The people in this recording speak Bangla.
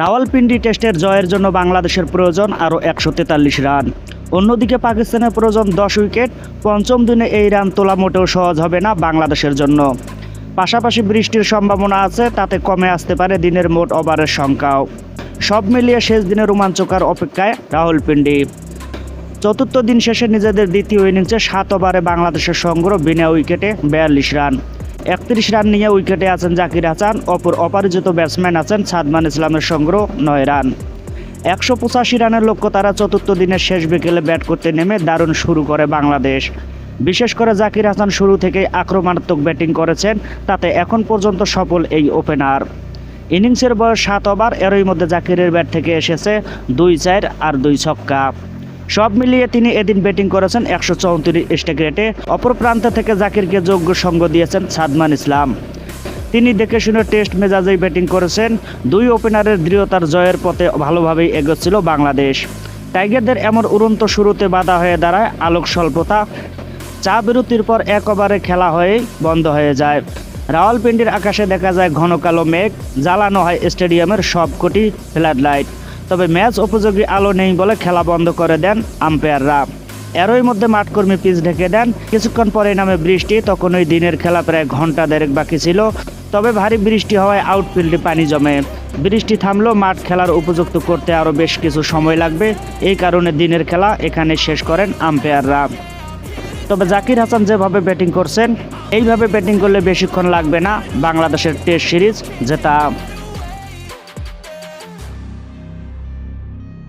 রাওয়ালপিন্ডি টেস্টের জয়ের জন্য বাংলাদেশের প্রয়োজন আরও একশো তেতাল্লিশ রান। অন্যদিকে পাকিস্তানের প্রয়োজন দশ উইকেট। পঞ্চম দিনে এই রান তোলা মোটেও সহজ হবে না বাংলাদেশের জন্য। পাশাপাশি বৃষ্টির সম্ভাবনা আছে, তাতে কমে আসতে পারে দিনের মোট ওভারের সংখ্যাও। সব মিলিয়ে শেষ দিনে রোমাঞ্চকর অপেক্ষায় রাহুলপিন্ডি চতুর্থ দিন শেষে নিজেদের দ্বিতীয় ইনিংসে সাত ওভারে বাংলাদেশের সংগ্রহ বিনা উইকেটে বিয়াল্লিশ রান। একত্রিশ রান নিয়ে উইকেটে আছেন জাকির হাসান। অপর অপরাজিত ব্যাটসম্যান আছেন সাদমান ইসলামের সংগ্রহ, নয় রান। একশো পঁচাশি রানের লক্ষ্য তারা চতুর্থ দিনের শেষ বিকেলে ব্যাট করতে নেমে দারুণ শুরু করে বাংলাদেশ। বিশেষ করে জাকির হাসান শুরু থেকেই আক্রমণাত্মক ব্যাটিং করেছেন, তাতে এখন পর্যন্ত সফল এই ওপেনার। ইনিংসের বয়স সাত ওভার, এরই মধ্যে জাকিরের ব্যাট থেকে এসেছে দুই চার আর দুই ছক্কা। সব মিলিয়ে তিনি এদিন ব্যাটিং করেছেন একশো চৌত্রিশ রেটে অপর প্রান্ত থেকে জাকিরকে যোগ্য সঙ্গ দিয়েছেন সাদমান ইসলাম। তিনি দেখে শুনে টেস্ট মেজাজেই ব্যাটিং করেছেন। দুই ওপেনারের দৃঢ়তার জয়ের পথে ভালোভাবেই এগোচ্ছিল বাংলাদেশ। টাইগারদের এমন উড়ন্ত শুরুতে বাধা হয়ে দাঁড়ায় আলোক স্বল্পতা। চা বিরতির পর এক ওভারে খেলা হয়েই বন্ধ হয়ে যায়। রাওয়ালপিন্ডির আকাশে দেখা যায় ঘন কালো মেঘ, জ্বালানো হয় স্টেডিয়ামের সবকটি ফ্ল্যাড লাইট তবে ম্যাচ উপযোগী আলো নেই বলে খেলা বন্ধ করে দেন আম্পায়াররা। এরই মধ্যে মাঠকর্মী পিচ ঢেকে দেন। কিছুক্ষণ পরে নামে বৃষ্টি তখন ওই দিনের খেলা প্রায় ঘণ্টা দেড়েক বাকি ছিল। তবে ভারী বৃষ্টি হওয়ায় আউটফিল্ডে পানি জমে। বৃষ্টি থামলেও মাঠ খেলার উপযুক্ত করতে আরও বেশ কিছু সময় লাগবে। এই কারণে দিনের খেলা এখানে শেষ করেন আম্পায়াররা। তবে জাকির হাসান যেভাবে ব্যাটিং করছেন, এইভাবে ব্যাটিং করলে বেশিক্ষণ লাগবে না বাংলাদেশের টেস্ট সিরিজ জেতা।